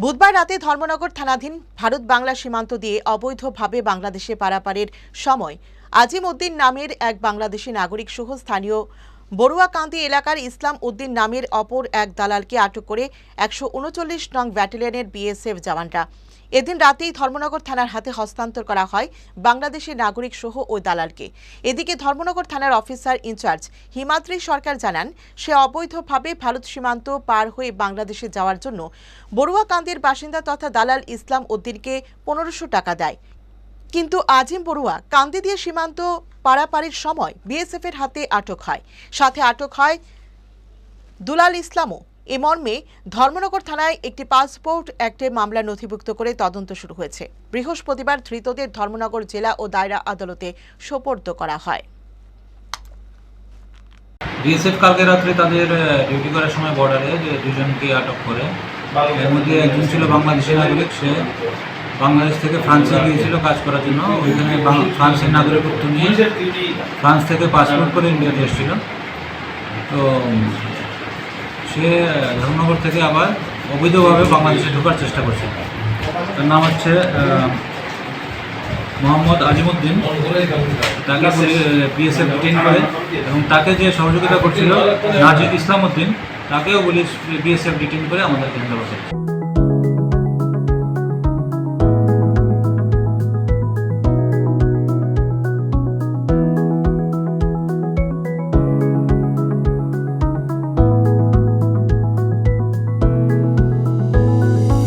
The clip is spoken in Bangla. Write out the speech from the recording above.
বুধবার রাতে ধর্মনগর থানাধীন ভারত বাংলা সীমান্ত দিয়ে অবৈধভাবে বাংলাদেশে পারাপারের সময় আজিম উদ্দিন নামের এক বাংলাদেশি নাগরিক সহ স্থানীয় বড়ুয়াকান্দি এলাকার ইসলাম উদ্দিন নামের অপর এক দালালকে আটক করে একশো উনচল্লিশ নং ব্যাটালিয়নের বিএসএফ জওয়ানরা। এদিন রাতেই ধর্মনগর থানার হাতে হস্তান্তর করা হয় বাংলাদেশের নাগরিক সহ ওই দালালকে। এদিকে ধর্মনগর থানার অফিসার ইনচার্জ হিমাদ্রি সরকার জানান, সে অবৈধভাবে ভারত সীমান্ত পার হয়ে বাংলাদেশে যাওয়ার জন্য বড়ুয়াকান্দির বাসিন্দা তথা দালাল ইসলাম উদ্দিনকে পনেরোশো টাকা দেয়। কিন্তু আজিম বড়ুয়া কান্দি দিয়ে সীমান্ত পারাপারির সময় বিএসএফ এর হাতে আটক হয়। সাথে আটক হয় দুলাল ইসলামও। এ মর্মে ধর্মনগর থানায় একটি পাসপোর্ট অ্যাক্টে মামলা নথিভুক্ত করে তদন্ত শুরু হয়েছে। বৃহস্পতিবার ধৃতদের ধর্মনগর জেলা ও দায়রা আদালতে সোপর্দ করা হয়। বিএসএফ কালকে রাত্রে তাদের ডিউটি করার সময় বর্ডারে যে দুজনকে আটক করে এর মধ্যে একজন ছিল বাংলাদেশের নাগরিক সে বাংলাদেশ থেকে ফ্রান্সে গিয়েছিল কাজ করার জন্য। ওইখানে ফ্রান্সের নাগরিকত্ব নিয়ে ফ্রান্স থেকে পাসপোর্ট করে ইন্ডিয়াতে এসেছিল। তো সে ধর্মনগর থেকে আবার অবৈধভাবে বাংলাদেশে ঢোকার চেষ্টা করছে। তার নাম হচ্ছে মোহাম্মদ আজিমুদ্দিন। তাকে বিএসএফ ডিটেইন করে এবং তাকে যে সহযোগিতা করছিল ইসলাম উদ্দিন তাকেও পুলিশ বিএসএফ ডিটেইন করে আমাদের কেন্দ্র বসে